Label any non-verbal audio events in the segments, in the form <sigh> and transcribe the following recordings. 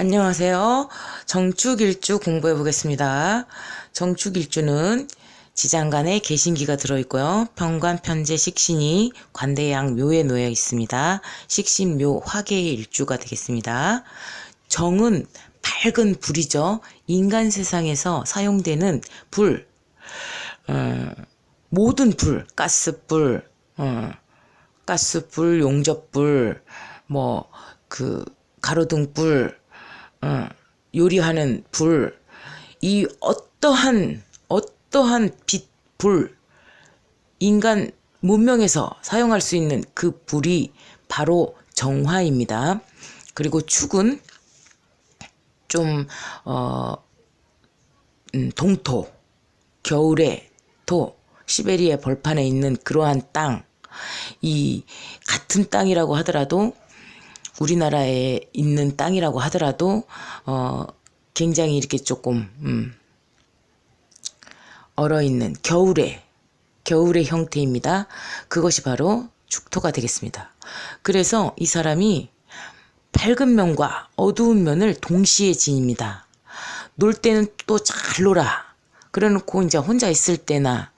안녕하세요. 정축일주 공부해 보겠습니다. 정축일주는 지장간에 개신기가 들어있고요. 병관, 편제, 식신이 관대양 묘에 놓여 있습니다. 식신, 묘, 화계의 일주가 되겠습니다. 정은 밝은 불이죠. 인간 세상에서 사용되는 불, 어, 모든 불, 가스불, 어, 가스불, 용접불, 뭐, 그, 가로등불, 어, 요리하는 불, 이 어떠한, 어떠한 빛, 불, 인간 문명에서 사용할 수 있는 그 불이 바로 정화입니다. 그리고 축은 좀, 어, 음, 동토, 겨울의 토, 시베리아 벌판에 있는 그러한 땅, 이 같은 땅이라고 하더라도 우리나라에 있는 땅이라고 하더라도 어 굉장히 이렇게 조금 음 얼어 있는 겨울의 겨울의 형태입니다. 그것이 바로 축토가 되겠습니다. 그래서 이 사람이 밝은 면과 어두운 면을 동시에 지닙니다. 놀 때는 또 잘 놀아. 그래 놓고 이제 혼자 있을 때나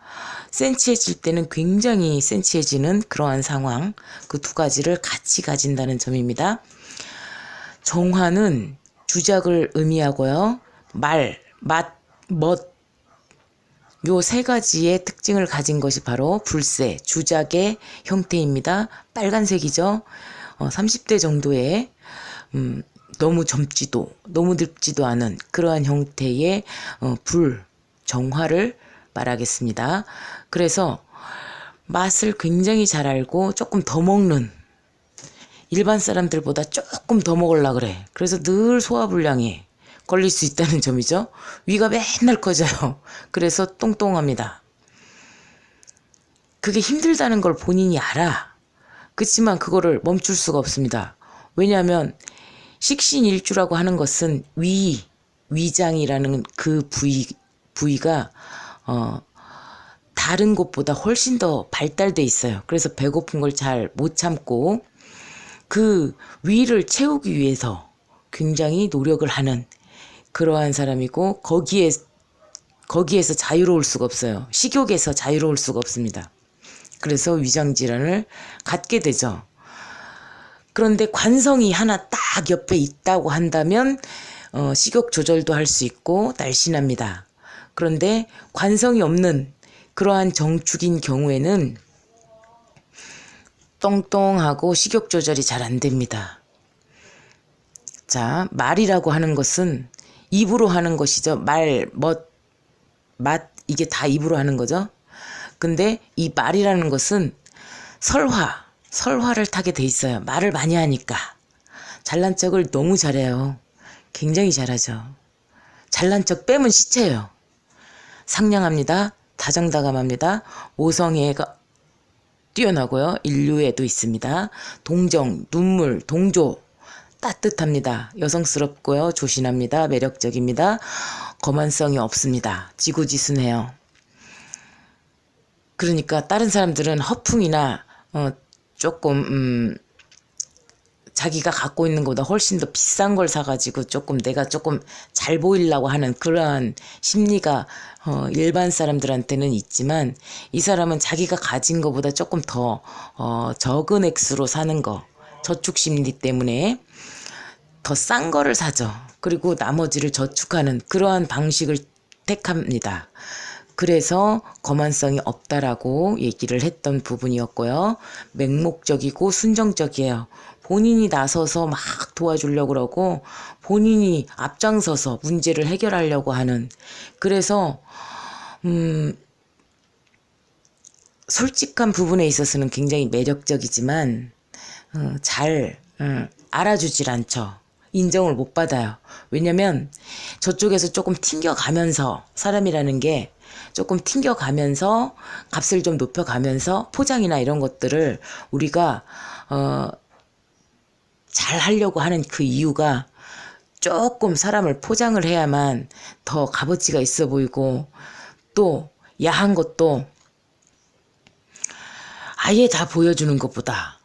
센치해질 때는 굉장히 센치해지는 그러한 상황 그 두 가지를 같이 가진다는 점입니다. 정화는 주작을 의미하고요. 말, 맛, 멋, 요 세 가지의 특징을 가진 것이 바로 불새, 주작의 형태입니다. 빨간색이죠. 어, 30대 정도의 음, 너무 젊지도 너무 늙지도 않은 그러한 형태의 어, 불, 정화를 말하겠습니다. 그래서 맛을 굉장히 잘 알고 조금 더 먹는 일반 사람들보다 조금 더 먹으려 그래. 그래서 늘 소화불량에 걸릴 수 있다는 <laughs> 점이죠. 위가 맨날 커져요. 그래서 똥똥합니다. 그게 힘들다는 걸 본인이 알아. 그렇지만 그거를 멈출 수가 없습니다. 왜냐하면 식신일주라고 하는 것은 위, 위장이라는 그 부위, 부위가 어, 다른 곳보다 훨씬 더 발달돼 있어요. 그래서 배고픈 걸 잘 못 참고 그 위를 채우기 위해서 굉장히 노력을 하는 그러한 사람이고 거기에 거기에서 자유로울 수가 없어요. 식욕에서 자유로울 수가 없습니다. 그래서 위장 질환을 갖게 되죠. 그런데 관성이 하나 딱 옆에 있다고 한다면 어, 식욕 조절도 할 수 있고 날씬합니다. 그런데 관성이 없는 그러한 정축인 경우에는 똥똥하고 식욕 조절이 잘 안 됩니다. 자, 말이라고 하는 것은 입으로 하는 것이죠. 말, 멋, 맛, 이게 다 입으로 하는 거죠. 근데 이 말이라는 것은 설화, 설화를 타게 돼 있어요. 말을 많이 하니까. 잘난 척을 너무 잘해요. 굉장히 잘하죠. 잘난 척 빼면 시체예요. 상냥합니다. 다정다감합니다. 오성애가 뛰어나고요. 인류에도 있습니다. 동정, 눈물, 동조, 따뜻합니다. 여성스럽고요. 조신합니다. 매력적입니다. 거만성이 없습니다. 지고지순해요. 그러니까 다른 사람들은 허풍이나 어, 조금 음, 자기가 갖고 있는 것보다 훨씬 더 비싼 걸 사가지고 조금 내가 조금 잘 보이려고 하는 그러한 심리가 어, 일반 사람들한테는 있지만 이 사람은 자기가 가진 것보다 조금 더 어, 적은 액수로 사는 거 저축 심리 때문에 더 싼 거를 사죠. 그리고 나머지를 저축하는 그러한 방식을 택합니다. 그래서 거만성이 없다라고 얘기를 했던 부분이었고요. 맹목적이고 순정적이에요. 본인이 나서서 막 도와주려고 그러고 본인이 앞장서서 문제를 해결하려고 하는 그래서 음 솔직한 부분에 있어서는 굉장히 매력적이지만 어, 잘 어, 알아주질 않죠. 인정을 못 받아요. 왜냐면 저쪽에서 조금 튕겨가면서 사람이라는 게 조금 튕겨가면서 값을 좀 높여가면서 포장이나 이런 것들을 우리가 어, 잘 하려고 하는 그 이유가 조금 사람을 포장을 해야만 더 값어치가 있어 보이고 또 야한 것도 아예 다 보여주는 것보다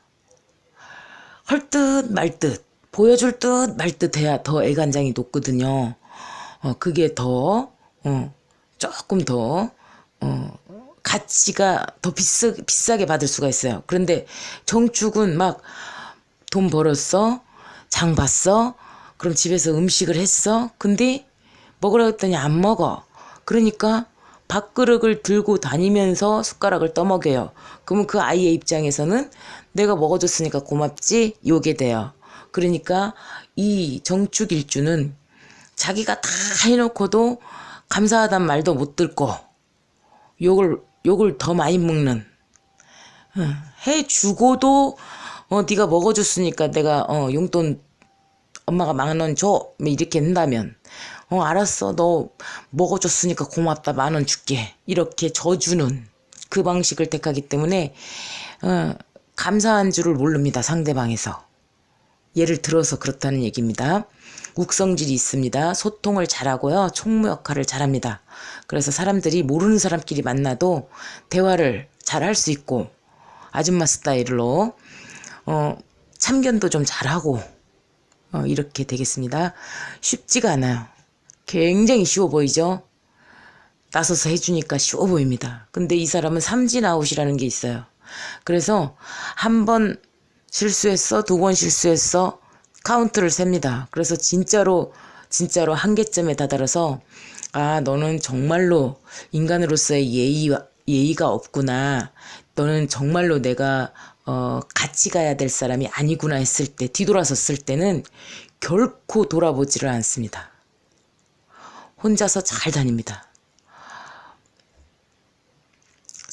헐듯 말듯 보여줄 듯 말듯 해야 더 애간장이 높거든요. 어, 그게 더, 어, 조금 더, 어, 가치가 더 비싸, 비싸게 받을 수가 있어요. 그런데 정축은 막 돈 벌었어? 장 봤어? 그럼 집에서 음식을 했어? 근데 먹으라 했더니 안 먹어. 그러니까 밥그릇을 들고 다니면서 숟가락을 떠먹여요. 그러면 그 아이의 입장에서는 내가 먹어줬으니까 고맙지? 요게 돼요. 그러니까 이 정축일주는 자기가 다 해놓고도 감사하단 말도 못 듣고 욕을 욕을 더 많이 먹는 응, 해주고도 어 네가 먹어줬으니까 내가 어 용돈 엄마가 만 원 줘. 뭐 이렇게 한다면 어 알았어 너 먹어줬으니까 고맙다 만 원 줄게 이렇게 져주는 그 방식을 택하기 때문에 어, 감사한 줄을 모릅니다 상대방에서 예를 들어서 그렇다는 얘기입니다. 욱성질이 있습니다. 소통을 잘하고요. 총무 역할을 잘합니다. 그래서 사람들이 모르는 사람끼리 만나도 대화를 잘 할 수 있고 아줌마 스타일로 어, 참견도 좀 잘하고 어, 이렇게 되겠습니다. 쉽지가 않아요. 굉장히 쉬워 보이죠? 나서서 해주니까 쉬워 보입니다. 근데 이 사람은 삼진 아웃이라는 게 있어요. 그래서 한 번 실수했어, 두 번 실수했어, 카운트를 셉니다. 그래서 진짜로, 진짜로 한계점에 다다라서, 아, 너는 정말로 인간으로서의 예의, 예의가 없구나. 너는 정말로 내가, 어, 같이 가야 될 사람이 아니구나 했을 때, 뒤돌아섰을 때는 결코 돌아보지를 않습니다. 혼자서 잘 다닙니다.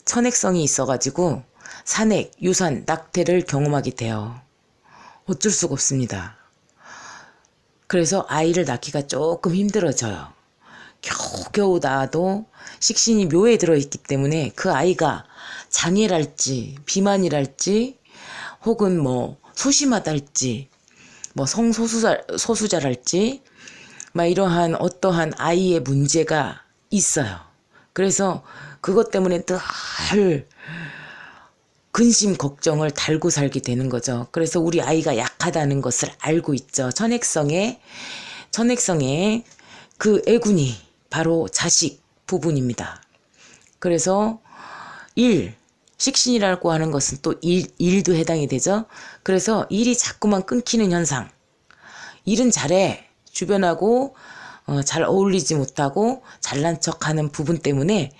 천액성이 있어가지고 산액, 유산, 낙태를 경험하게 돼요. 어쩔 수가 없습니다. 그래서 아이를 낳기가 조금 힘들어져요. 겨우겨우 낳아도 식신이 묘에 들어있기 때문에 그 아이가 장애랄지, 비만이랄지, 혹은 뭐 소심하달지, 뭐 성소수자, 소수자랄지, 막 이러한 어떠한 아이의 문제가 있어요. 그래서 그것 때문에 늘 근심 걱정을 달고 살게 되는 거죠. 그래서 우리 아이가 약하다는 것을 알고 있죠. 천액성의 천액성의 그 애군이 바로 자식 부분입니다. 그래서 일 식신이라고 하는 것은 또 일, 일도 해당이 되죠. 그래서 일이 자꾸만 끊기는 현상. 일은 잘해. 주변하고 어, 잘 어울리지 못하고 잘난 척하는 부분 때문에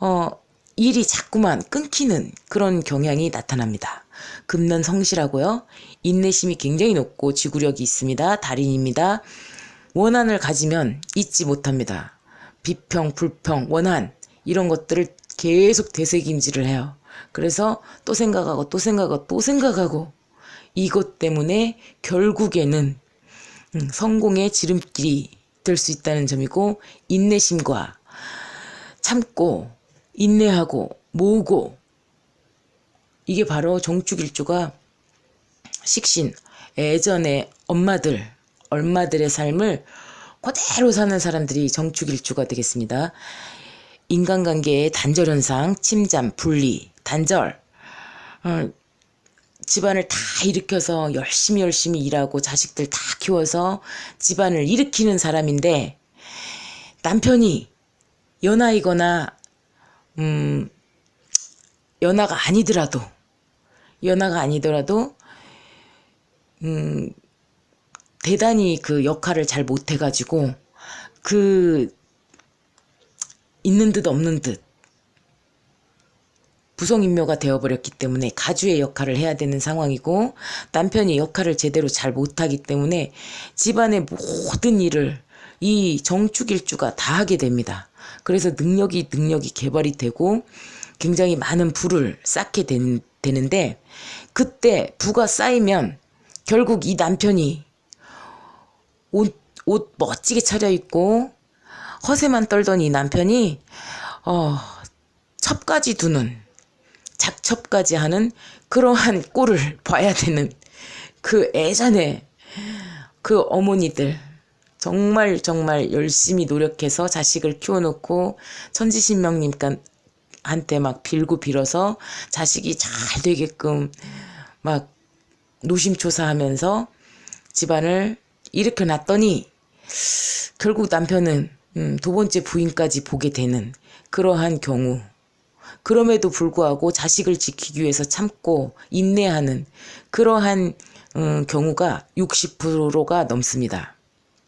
어, 일이 자꾸만 끊기는 그런 경향이 나타납니다. 금년 성실하고요. 인내심이 굉장히 높고 지구력이 있습니다. 달인입니다. 원한을 가지면 잊지 못합니다. 비평, 불평, 원한 이런 것들을 계속 되새김질을 해요. 그래서 또 생각하고 또 생각하고 또 생각하고 이것 때문에 결국에는 음, 성공의 지름길이 될 수 있다는 점이고 인내심과 참고 인내하고 모으고 이게 바로 정축일주가 식신 예전에 엄마들 얼마들의 삶을 그대로 사는 사람들이 정축일주가 되겠습니다. 인간관계의 단절현상, 침잠, 분리, 단절, 어, 집안을 다 일으켜서 열심히 열심히 일하고 자식들 다 키워서 집안을 일으키는 사람인데 남편이 연하이거나 음 연하가 아니더라도 연하가 아니더라도 음 대단히 그 역할을 잘 못해가지고 그 있는 듯 없는 듯 부성인묘가 되어버렸기 때문에 가주의 역할을 해야 되는 상황이고 남편이 역할을 제대로 잘 못하기 때문에 집안의 모든 일을 이 정축일주가 다 하게 됩니다. 그래서 능력이 능력이 개발이 되고 굉장히 많은 부를 쌓게 된, 되는데 그때 부가 쌓이면 결국 이 남편이 옷, 옷 멋지게 차려입고 허세만 떨던 이 남편이 어, 첩까지 두는 작첩까지 하는 그러한 꼴을 봐야 되는 그 예전에 그 어머니들. 정말 정말 열심히 노력해서 자식을 키워놓고 천지신명님한테 막 빌고 빌어서 자식이 잘 되게끔 막 노심초사하면서 집안을 일으켜 놨더니 결국 남편은 음, 두 번째 부인까지 보게 되는 그러한 경우 그럼에도 불구하고 자식을 지키기 위해서 참고 인내하는 그러한 음, 경우가 60%가 넘습니다.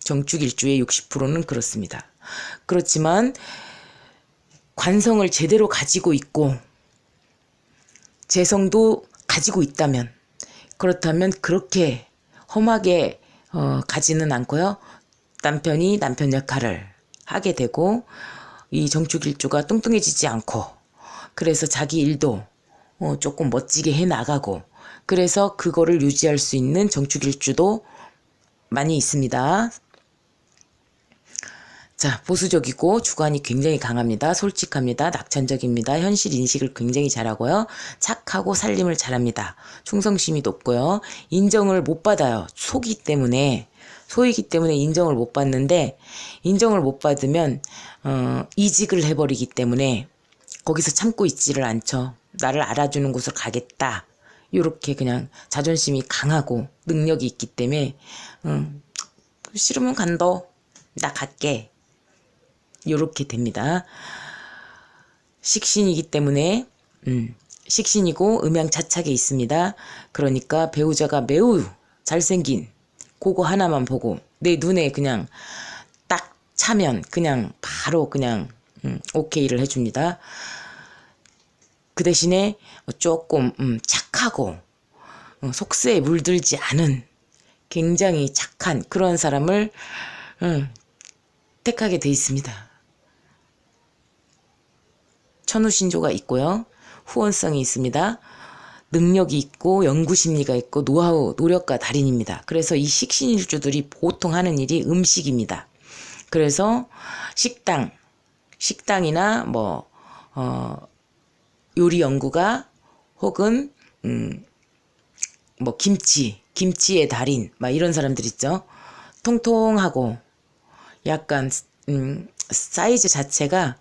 정축 일주의 60%는 그렇습니다. 그렇지만 관성을 제대로 가지고 있고 재성도 가지고 있다면 그렇다면 그렇게 험하게 어, 가지는 않고요. 남편이 남편 역할을 하게 되고 이 정축일주가 뚱뚱해지지 않고 그래서 자기 일도 어, 조금 멋지게 해 나가고 그래서 그거를 유지할 수 있는 정축일주도 많이 있습니다. 자, 보수적이고 주관이 굉장히 강합니다. 솔직합니다. 낙천적입니다. 현실 인식을 굉장히 잘하고요. 착하고 살림을 잘합니다. 충성심이 높고요. 인정을 못 받아요. 소기 때문에. 소이기 때문에 인정을 못 받는데 인정을 못 받으면 어, 이직을 해버리기 때문에 거기서 참고 있지를 않죠. 나를 알아주는 곳으로 가겠다. 이렇게 그냥 자존심이 강하고 능력이 있기 때문에 음, 싫으면 간다. 나 갈게. 요렇게 됩니다. 식신이기 때문에 음, 식신이고 음양차착에 있습니다. 그러니까 배우자가 매우 잘생긴 그거 하나만 보고 내 눈에 그냥 딱 차면 그냥 바로 그냥 음, 오케이를 해줍니다. 그 대신에 조금 음, 착하고 어, 속세에 물들지 않은 굉장히 착한 그런 사람을 음, 택하게 돼 있습니다. 천우신조가 있고요. 후원성이 있습니다. 능력이 있고 연구 심리가 있고 노하우, 노력과 달인입니다. 그래서 이 식신일주들이 보통 하는 일이 음식입니다. 그래서 식당, 식당이나 뭐, 어, 요리 연구가 혹은, 음, 뭐, 김치, 김치의 달인, 막 이런 사람들 있죠. 통통하고 약간, 음, 사이즈 자체가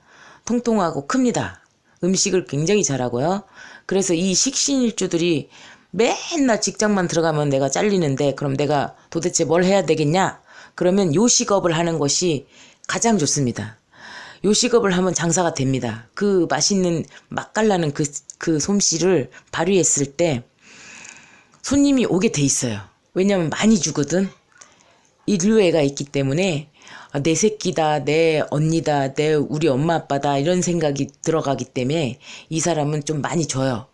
통통하고 큽니다. 음식을 굉장히 잘하고요. 그래서 이 식신일주들이 맨날 직장만 들어가면 내가 잘리는데 그럼 내가 도대체 뭘 해야 되겠냐? 그러면 요식업을 하는 것이 가장 좋습니다. 요 식업을 하면 장사가 됩니다. 그 맛있는 맛깔나는 그, 그 솜씨를 발휘했을 때 손님이 오게 돼 있어요. 왜냐면 많이 주거든. 인류애가 있기 때문에 아, 내 새끼다, 내 언니다, 내 우리 엄마 아빠다 이런 생각이 들어가기 때문에 이 사람은 좀 많이 줘요.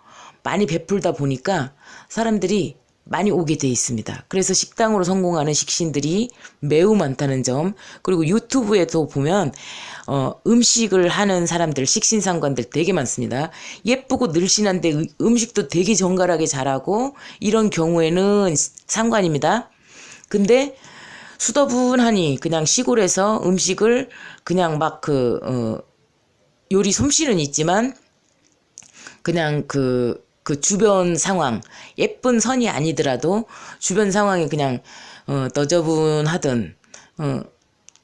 많이 베풀다 보니까 사람들이 많이 오게 돼 있습니다. 그래서 식당으로 성공하는 식신들이 매우 많다는 점, 그리고 유튜브에도 보면, 어, 음식을 하는 사람들, 식신상관들 되게 많습니다. 예쁘고 늘씬한데 음식도 되게 정갈하게 잘하고, 이런 경우에는 상관입니다. 근데 수더분하니 그냥 시골에서 음식을 그냥 막 그, 어, 요리 솜씨는 있지만 그냥 그, 그 주변 상황, 예쁜 선이 아니더라도 주변 상황이 그냥, 어, 너저분하든, 어,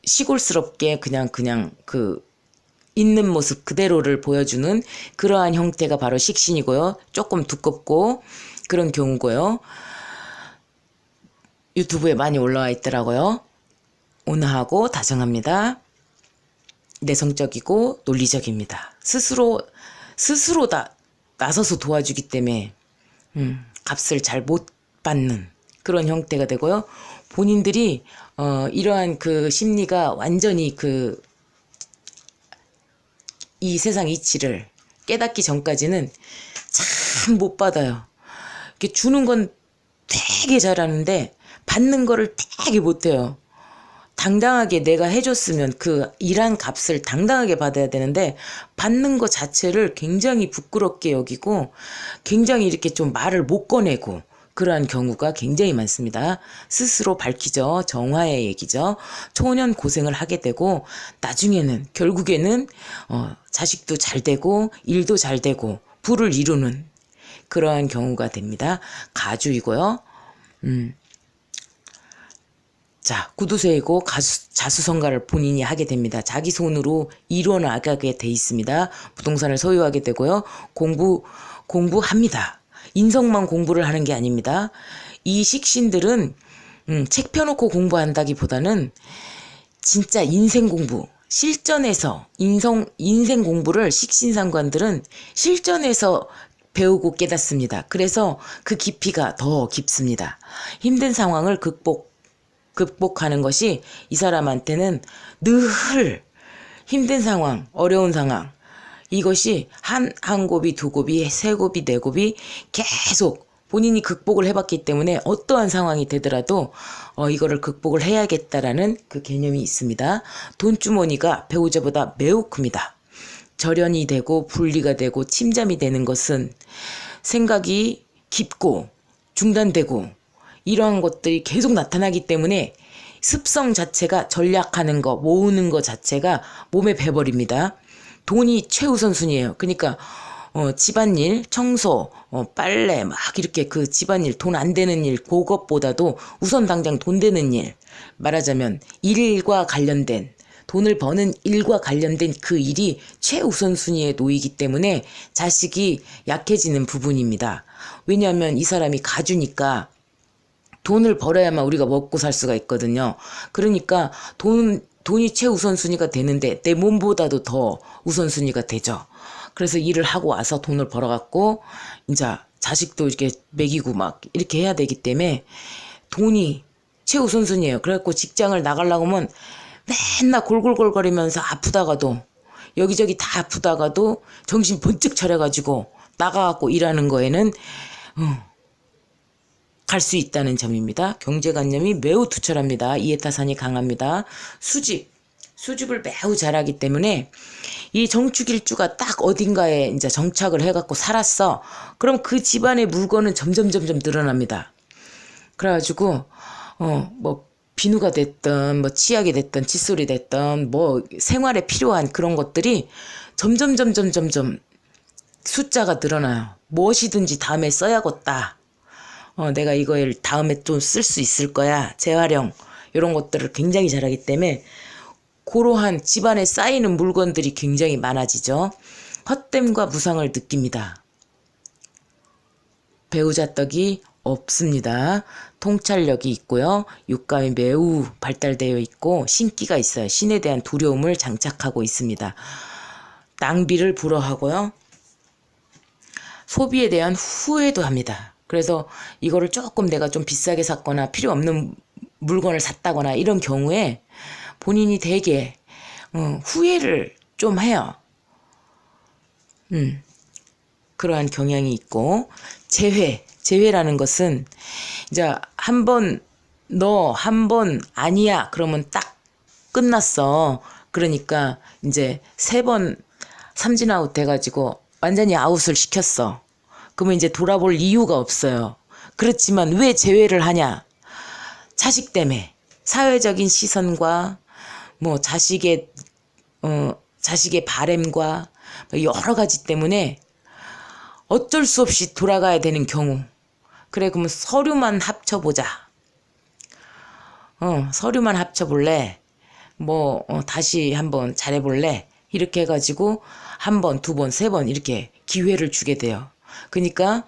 시골스럽게 그냥, 그냥 그, 있는 모습 그대로를 보여주는 그러한 형태가 바로 식신이고요. 조금 두껍고 그런 경우고요. 유튜브에 많이 올라와 있더라고요. 온화하고 다정합니다. 내성적이고 논리적입니다. 스스로 스스로 다 나서서 도와주기 때문에 음, 값을 잘 못 받는 그런 형태가 되고요. 본인들이 어, 이러한 그 심리가 완전히 그 이 세상 이치를 깨닫기 전까지는 참 못 받아요. 이렇게 주는 건 되게 잘하는데 받는 거를 되게 못해요. 당당하게 내가 해줬으면 그 일한 값을 당당하게 받아야 되는데 받는 것 자체를 굉장히 부끄럽게 여기고 굉장히 이렇게 좀 말을 못 꺼내고 그러한 경우가 굉장히 많습니다. 스스로 밝히죠. 정화의 얘기죠. 초년 고생을 하게 되고 나중에는 결국에는 어, 자식도 잘 되고 일도 잘 되고 부를 이루는 그러한 경우가 됩니다. 가주이고요. 음, 자, 구두쇠이고 가수, 자수성가를 본인이 하게 됩니다. 자기 손으로 이루어 나가게 돼 있습니다. 부동산을 소유하게 되고요. 공부, 공부합니다. 인성만 공부를 하는 게 아닙니다. 이 식신들은, 음, 책 펴놓고 공부한다기 보다는 진짜 인생 공부, 실전에서 인성, 인생 공부를 식신상관들은 실전에서 배우고 깨닫습니다. 그래서 그 깊이가 더 깊습니다. 힘든 상황을 극복, 극복하는 것이 이 사람한테는 늘 힘든 상황, 어려운 상황, 이것이 한, 한 곱이, 두 곱이, 세 곱이, 네 곱이 계속 본인이 극복을 해봤기 때문에 어떠한 상황이 되더라도 어, 이거를 극복을 해야겠다라는 그 개념이 있습니다. 돈주머니가 배우자보다 매우 큽니다. 절연이 되고 분리가 되고 침잠이 되는 것은 생각이 깊고 중단되고 이러한 것들이 계속 나타나기 때문에 습성 자체가 전략하는 거, 모으는 거 자체가 몸에 배버립니다. 돈이 최우선순위예요. 그러니까 어, 집안일, 청소, 어, 빨래, 막 이렇게 그 집안일, 돈 안 되는 일, 그것보다도 우선 당장 돈 되는 일, 말하자면 일과 관련된, 돈을 버는 일과 관련된 그 일이 최우선순위에 놓이기 때문에 자식이 약해지는 부분입니다. 왜냐하면 이 사람이 가주니까 돈을 벌어야만 우리가 먹고 살 수가 있거든요. 그러니까 돈, 돈이 최우선순위가 되는데 내 몸보다도 더 우선순위가 되죠. 그래서 일을 하고 와서 돈을 벌어갖고 이제 자식도 이렇게 먹이고 막 이렇게 해야 되기 때문에 돈이 최우선순위예요. 그래갖고 직장을 나가려고 하면 맨날 골골골거리면서 아프다가도 여기저기 다 아프다가도 정신 번쩍 차려가지고 나가갖고 일하는 거에는 어, 갈 수 있다는 점입니다. 경제관념이 매우 투철합니다. 이해타산이 강합니다. 수집, 수집을 매우 잘하기 때문에 이 정축일주가 딱 어딘가에 이제 정착을 해갖고 살았어. 그럼 그 집안의 물건은 점점 점점 늘어납니다. 그래가지고 어뭐 비누가 됐든 뭐 치약이 됐든 칫솔이 됐든 뭐 생활에 필요한 그런 것들이 점점 점점 점점 숫자가 늘어나요. 무엇이든지 다음에 써야겠다. 어, 내가 이걸 다음에 좀쓸수 있을 거야. 재활용 이런 것들을 굉장히 잘하기 때문에 고러한 집안에 쌓이는 물건들이 굉장히 많아지죠. 헛됨과 무상을 느낍니다. 배우자 떡이 없습니다. 통찰력이 있고요. 육감이 매우 발달되어 있고 신기가 있어요. 신에 대한 두려움을 장착하고 있습니다. 낭비를 불허하고요. 소비에 대한 후회도 합니다. 그래서 이거를 조금 내가 좀 비싸게 샀거나 필요 없는 물건을 샀다거나 이런 경우에 본인이 되게 어, 후회를 좀 해요. 음, 그러한 경향이 있고 재회, 재회라는 것은 이제 한 번 너 한 번 아니야 그러면 딱 끝났어. 그러니까 이제 세 번 삼진 아웃 돼가지고 완전히 아웃을 시켰어. 그러면 이제 돌아볼 이유가 없어요. 그렇지만 왜 재회를 하냐? 자식 때문에 사회적인 시선과 뭐 자식의 어 자식의 바램과 뭐 여러 가지 때문에 어쩔 수 없이 돌아가야 되는 경우 그래 그러면 서류만 합쳐 보자 어 서류만 합쳐 볼래 뭐 어, 다시 한번 잘해 볼래 이렇게 해 가지고 한 번, 두 번, 세 번 이렇게 기회를 주게 돼요. 그러니까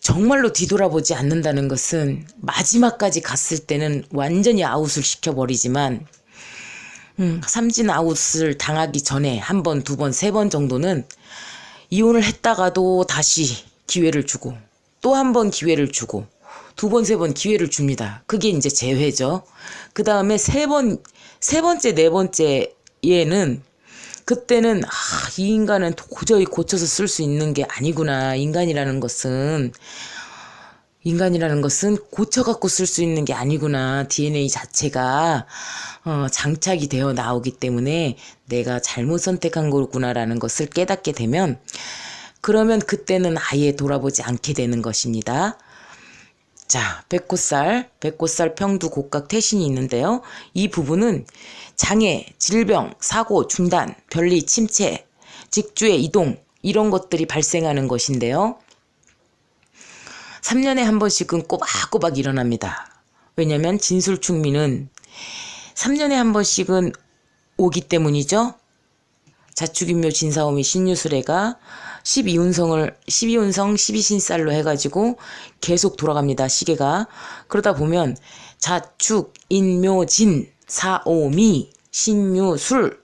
정말로 뒤돌아보지 않는다는 것은 마지막까지 갔을 때는 완전히 아웃을 시켜버리지만 음, 삼진 아웃을 당하기 전에 한 번, 두 번, 세 번 정도는 이혼을 했다가도 다시 기회를 주고 또 한 번 기회를 주고 두 번, 세 번 기회를 줍니다. 그게 이제 재회죠. 그 다음에 세 번, 세 번째, 네 번째에는 그때는 아, 이 인간은 도저히 고쳐서 쓸 수 있는 게 아니구나. 인간이라는 것은 인간이라는 것은 고쳐갖고 쓸 수 있는 게 아니구나. DNA 자체가 어, 장착이 되어 나오기 때문에 내가 잘못 선택한 거구나라는 것을 깨닫게 되면 그러면 그때는 아예 돌아보지 않게 되는 것입니다. 자, 백호살, 백호살 평두 곡각 태신이 있는데요. 이 부분은 장애, 질병, 사고, 중단, 변리, 침체, 직주의 이동, 이런 것들이 발생하는 것인데요. 3년에 한 번씩은 꼬박꼬박 일어납니다. 왜냐면 진술충미는 3년에 한 번씩은 오기 때문이죠. 자축인묘 진사오미 신유술애가 12운성을 12운성 12신살로 해가지고 계속 돌아갑니다. 시계가 그러다 보면 자축 인묘진 사오미 신유술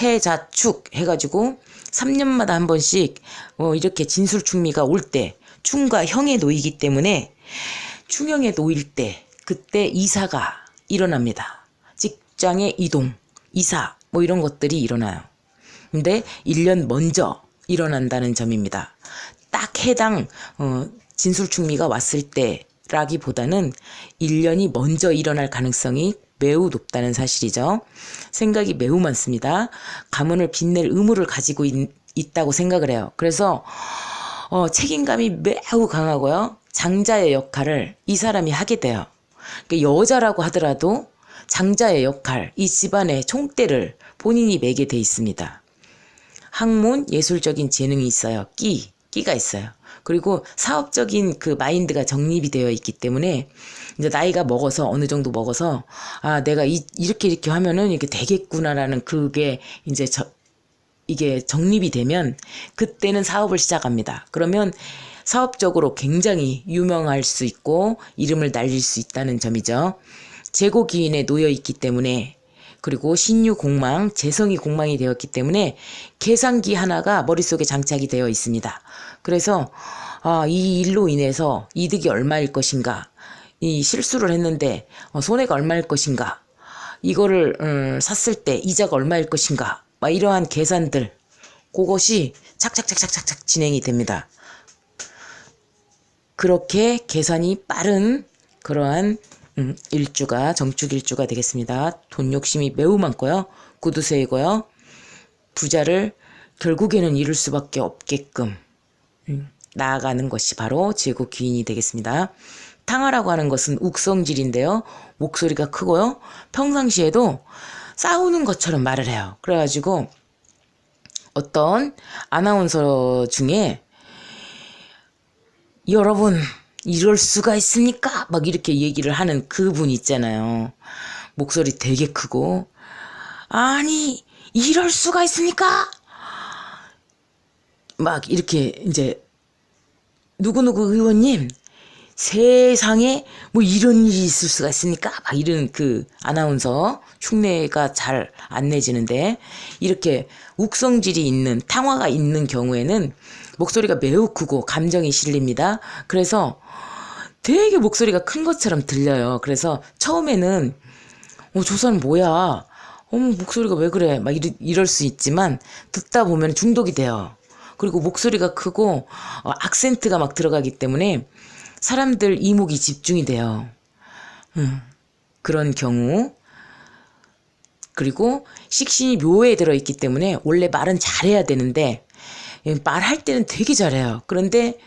해자축 해가지고 3년마다 한 번씩 어, 이렇게 진술충미가 올 때 충과 형에 놓이기 때문에 충형에 놓일 때 그때 이사가 일어납니다. 직장의 이동, 이사 뭐 이런 것들이 일어나요. 근데 1년 먼저 일어난다는 점입니다. 딱 해당 어, 진술 충미가 왔을 때라기보다는 1년이 먼저 일어날 가능성이 매우 높다는 사실이죠. 생각이 매우 많습니다. 가문을 빛낼 의무를 가지고 있, 다고 생각을 해요. 그래서 어, 책임감이 매우 강하고요. 장자의 역할을 이 사람이 하게 돼요. 그러니까 여자라고 하더라도 장자의 역할, 이 집안의 총대를 본인이 매게 돼 있습니다. 학문, 예술적인 재능이 있어요. 끼, 끼가 있어요. 그리고 사업적인 그 마인드가 정립이 되어 있기 때문에 이제 나이가 먹어서 어느 정도 먹어서 아 내가 이, 이렇게 이렇게 하면은 이게 되겠구나라는 그게 이제 저, 이게 정립이 되면 그때는 사업을 시작합니다. 그러면 사업적으로 굉장히 유명할 수 있고 이름을 날릴 수 있다는 점이죠. 재고 기인에 놓여 있기 때문에 그리고 신유 공망, 재성이 공망이 되었기 때문에 계산기 하나가 머릿속에 장착이 되어 있습니다. 그래서 아, 이 일로 인해서 이득이 얼마일 것인가, 이 실수를 했는데 어, 손해가 얼마일 것인가, 이거를 음, 샀을 때 이자가 얼마일 것인가, 막 이러한 계산들 그것이 착착착착착착 진행이 됩니다. 그렇게 계산이 빠른 그러한 음, 일주가 정축 일주가 되겠습니다. 돈 욕심이 매우 많고요. 구두쇠이고요. 부자를 결국에는 이룰 수밖에 없게끔 음, 나아가는 것이 바로 제고 귀인이 되겠습니다. 탕하라고 하는 것은 욱성질인데요. 목소리가 크고요. 평상시에도 싸우는 것처럼 말을 해요. 그래가지고 어떤 아나운서 중에 여러분 이럴 수가 있습니까? 막 이렇게 얘기를 하는 그분 있잖아요. 목소리 되게 크고 아니 이럴 수가 있습니까? 막 이렇게 이제 누구누구 의원님 세상에 뭐 이런 일이 있을 수가 있습니까? 막 이런 그 아나운서 흉내가 잘 안 내지는데 이렇게 욱성질이 있는 탕화가 있는 경우에는 목소리가 매우 크고 감정이 실립니다. 그래서 되게 목소리가 큰 것처럼 들려요. 그래서 처음에는 어, 저 사람 뭐야? 어, 목소리가 왜 그래? 막 이러, 이럴 수 있지만 듣다 보면 중독이 돼요. 그리고 목소리가 크고 어, 악센트가 막 들어가기 때문에 사람들 이목이 집중이 돼요. 음, 그런 경우 그리고 식신이 묘에 들어있기 때문에 원래 말은 잘해야 되는데 말할 때는 되게 잘해요. 그런데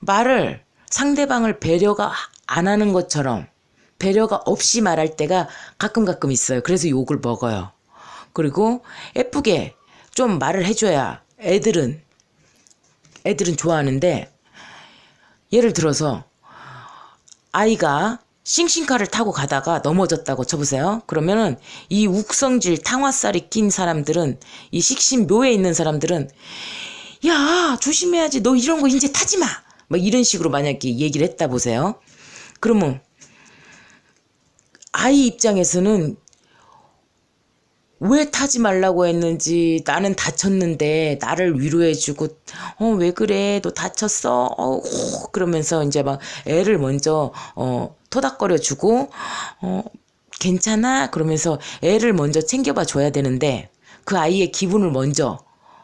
말을 상대방을 배려가 안 하는 것처럼 배려가 없이 말할 때가 가끔 가끔 있어요. 그래서 욕을 먹어요. 그리고 예쁘게 좀 말을 해줘야 애들은 애들은 좋아하는데 예를 들어서 아이가 싱싱카를 타고 가다가 넘어졌다고 쳐보세요. 그러면은 이 욱성질 탕화살이 낀 사람들은 이 식신묘에 있는 사람들은 야 조심해야지 너 이런 거 이제 타지 마. 막 이런 식으로 만약에 얘기를 했다 보세요. 그러면 아이 입장에서는 왜 타지 말라고 했는지 나는 다쳤는데 나를 위로해주고 어 왜 그래? 너 다쳤어? 어 그러면서 이제 막 애를 먼저 어 토닥거려주고 어 괜찮아? 그러면서 애를 먼저 챙겨봐 줘야 되는데 그 아이의 기분을 먼저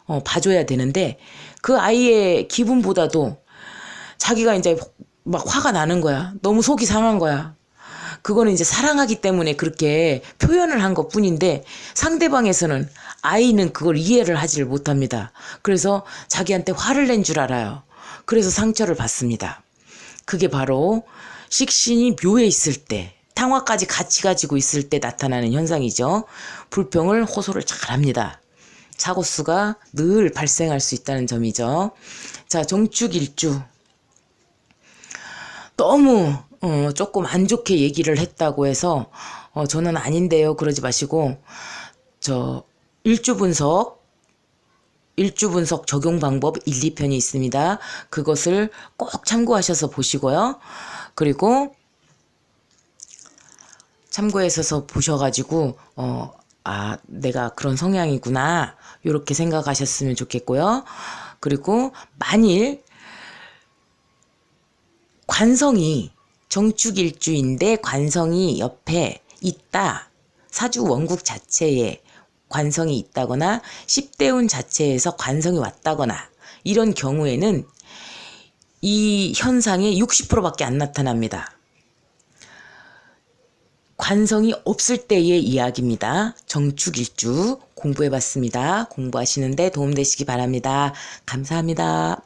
어 봐줘야 되는데 그 아이의 기분보다도 자기가 이제 막 화가 나는 거야 너무 속이 상한 거야 그거는 이제 사랑하기 때문에 그렇게 표현을 한 것 뿐인데 상대방에서는 아이는 그걸 이해를 하지를 못합니다. 그래서 자기한테 화를 낸 줄 알아요. 그래서 상처를 받습니다. 그게 바로 식신이 묘에 있을 때, 탕화까지 같이 가지고 있을 때 나타나는 현상이죠. 불평을 호소를 잘 합니다. 사고수가 늘 발생할 수 있다는 점이죠. 자, 정축일주. 너무 어, 조금 안 좋게 얘기를 했다고 해서 어, 저는 아닌데요. 그러지 마시고 저 일주 분석 일주 분석 적용 방법 1, 2편이 있습니다. 그것을 꼭 참고하셔서 보시고요. 그리고 참고해서 보셔가지고 어, 아 내가 그런 성향이구나 이렇게 생각하셨으면 좋겠고요. 그리고 만일 관성이 정축일주인데 관성이 옆에 있다. 사주 원국 자체에 관성이 있다거나 10대운 자체에서 관성이 왔다거나 이런 경우에는 이 현상의 60%밖에 안 나타납니다. 관성이 없을 때의 이야기입니다. 정축일주 공부해봤습니다. 공부하시는데 도움되시기 바랍니다. 감사합니다.